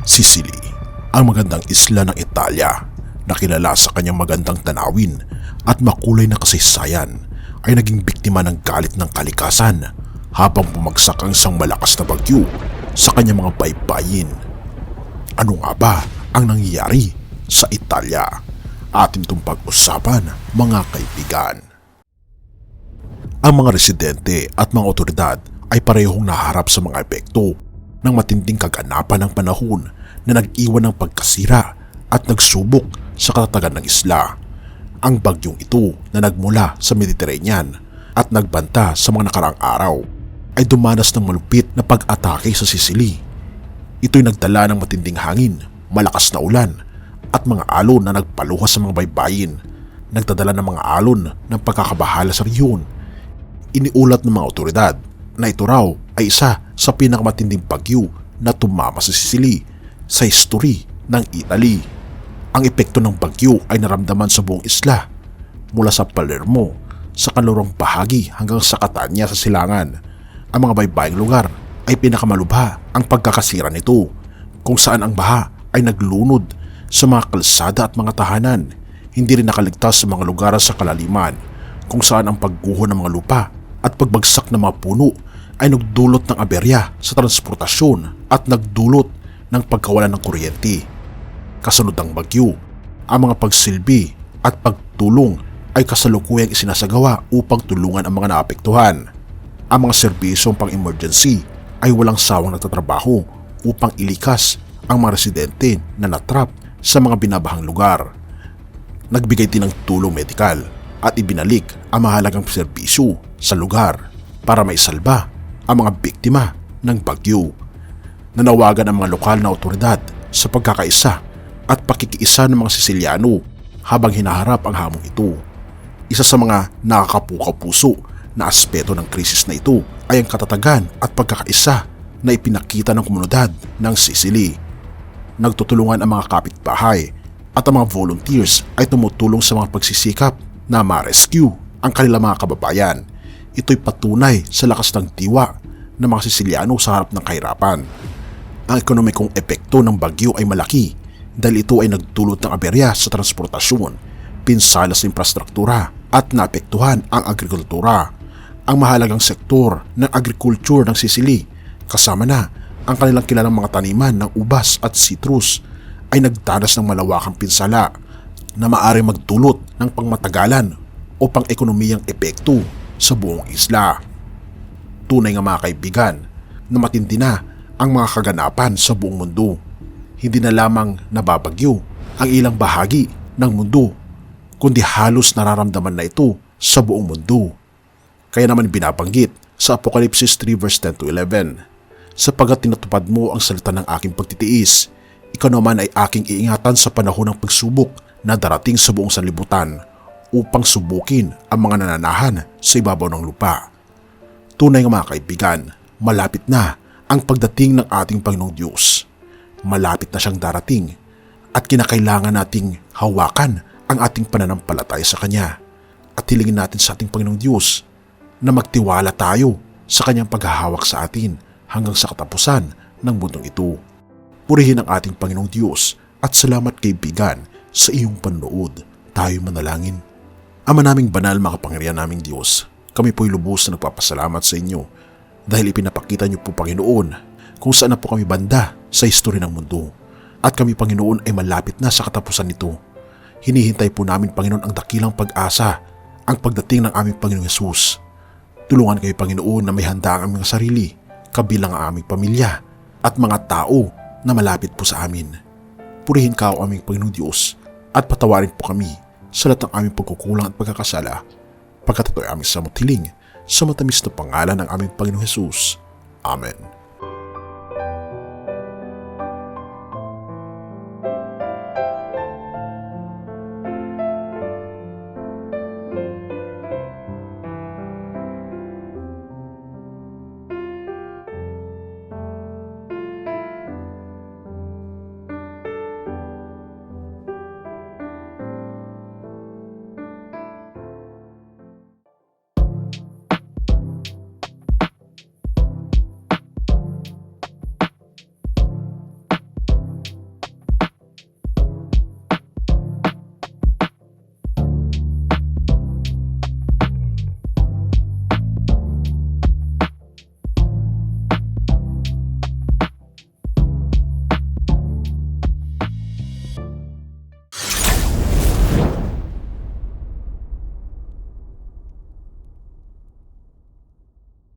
Sicily, ang magandang isla ng Italia na kilala sa kanyang magandang tanawin at makulay na kasaysayan ay naging biktima ng galit ng kalikasan habang bumagsak ang isang malakas na bagyo sa kanyang mga baybayin. Ano nga ba ang nangyayari sa Italia? Atin itong pag-usapan mga kaibigan. Ang mga residente at mga otoridad ay parehong naharap sa mga epekto ng matinding kaganapan ng panahon na nag-iwan ng pagkasira at nagsubok sa katatagan ng isla. Ang bagyong ito na nagmula sa Mediterranean at nagbanta sa mga nakaraang araw ay dumanas ng malupit na pag-atake sa Sicily. Ito'y nagdala ng matinding hangin, malakas na ulan at mga alon na nagpaluha sa mga baybayin. Nagdadala ng mga alon ng pagkakabahala sa riyon. Iniulat ng mga otoridad na ito raw ay isa sa pinakamatinding bagyo na tumama sa Sicily sa history ng Italy. Ang epekto ng bagyo ay naramdaman sa buong isla mula sa Palermo sa kalurong bahagi hanggang sa Catania sa silangan. Ang mga baybaying lugar ay pinakamalubha ang pagkakasira nito kung saan ang baha ay naglunod sa mga kalsada at mga tahanan. Hindi rin nakaligtas sa mga lugar sa kalaliman kung saan ang pagguho ng mga lupa at pagbagsak ng mga puno ay nagdulot ng aberya sa transportasyon at nagdulot ng pagkawalan ng kuryente. Kasunod ng bagyo, ang mga pagsilbi at pagtulong ay kasalukuyang isinasagawa upang tulungan ang mga naapektuhan. Ang mga serbisyong pang-emergency ay walang sawang nagtatrabaho upang ilikas ang mga residente na natrap sa mga binabahang lugar. Nagbigay din ng tulong medikal at ibinalik ang mahalagang serbisyo sa lugar para maisalba ang mga biktima ng bagyo. Nanawagan ang mga lokal na otoridad sa pagkakaisa at pakikiisa ng mga Siciliano habang hinaharap ang hamong ito. Isa sa mga nakakapukaw-puso na aspeto ng krisis na ito ay ang katatagan at pagkakaisa na ipinakita ng komunidad ng Sicily. Nagtutulungan ang mga kapitbahay at ang mga volunteers ay tumutulong sa mga pagsisikap na ma-rescue ang kanilang mga kababayan. Ito'y patunay sa lakas ng tiwa ng mga Siciliano sa harap ng kahirapan. Ang ekonomikong epekto ng bagyo ay malaki dahil ito ay nagdulot ng aberya sa transportasyon, pinsala sa infrastruktura at naapektuhan ang agrikultura. Ang mahalagang sektor ng agriculture ng Sicily kasama na ang kanilang kilalang mga taniman ng ubas at citrus ay nagdanas ng malawakang pinsala na maaari magdulot ng pangmatagalan o pang-ekonomiyang epekto sa buong isla. Tunay nga mga kaibigan na matindi na ang mga kaganapan sa buong mundo. Hindi na lamang nababagyo ang ilang bahagi ng mundo, kundi halos nararamdaman na ito sa buong mundo. Kaya naman binabanggit sa Apocalypse 3 verse 10 to 11, Sapagat tinatupad mo ang salita ng aking pagtitiis, ikaw naman ay aking iingatan sa panahon ng pagsubok na darating sa buong sanlibutan upang subukin ang mga nananahan sa ibabaw ng lupa. Tunay nga mga kaibigan, malapit na ang pagdating ng ating Panginoong Diyos. Malapit na siyang darating at kinakailangan nating hawakan ang ating pananampalataya sa Kanya at hilingin natin sa ating Panginoong Diyos na magtiwala tayo sa Kanyang paghahawak sa atin hanggang sa katapusan ng mundong ito. Purihin ang ating Panginoong Diyos at salamat kaibigan sa iyong panonood. Tayo manalangin. Ama naming banal makapangyarihan naming Diyos, kami po'y lubos na nagpapasalamat sa inyo dahil ipinapakita niyo po Panginoon kung saan na po kami banda sa istorya ng mundo. At kami Panginoon ay malapit na sa katapusan nito. Hinihintay po namin Panginoon ang dakilang pag-asa, ang pagdating ng aming Panginoong Yesus. Tulungan kayo Panginoon na may handa ang aming sarili, kabilang ang aming pamilya at mga tao na malapit po sa amin. Purihin ka o aming Panginoong Diyos at patawarin po kami sa lahat ng aming pagkukulang at pagkakasala pagkat ito ay aming samot hiling sa matamis na pangalan ng aming Panginoong Hesus. Amen.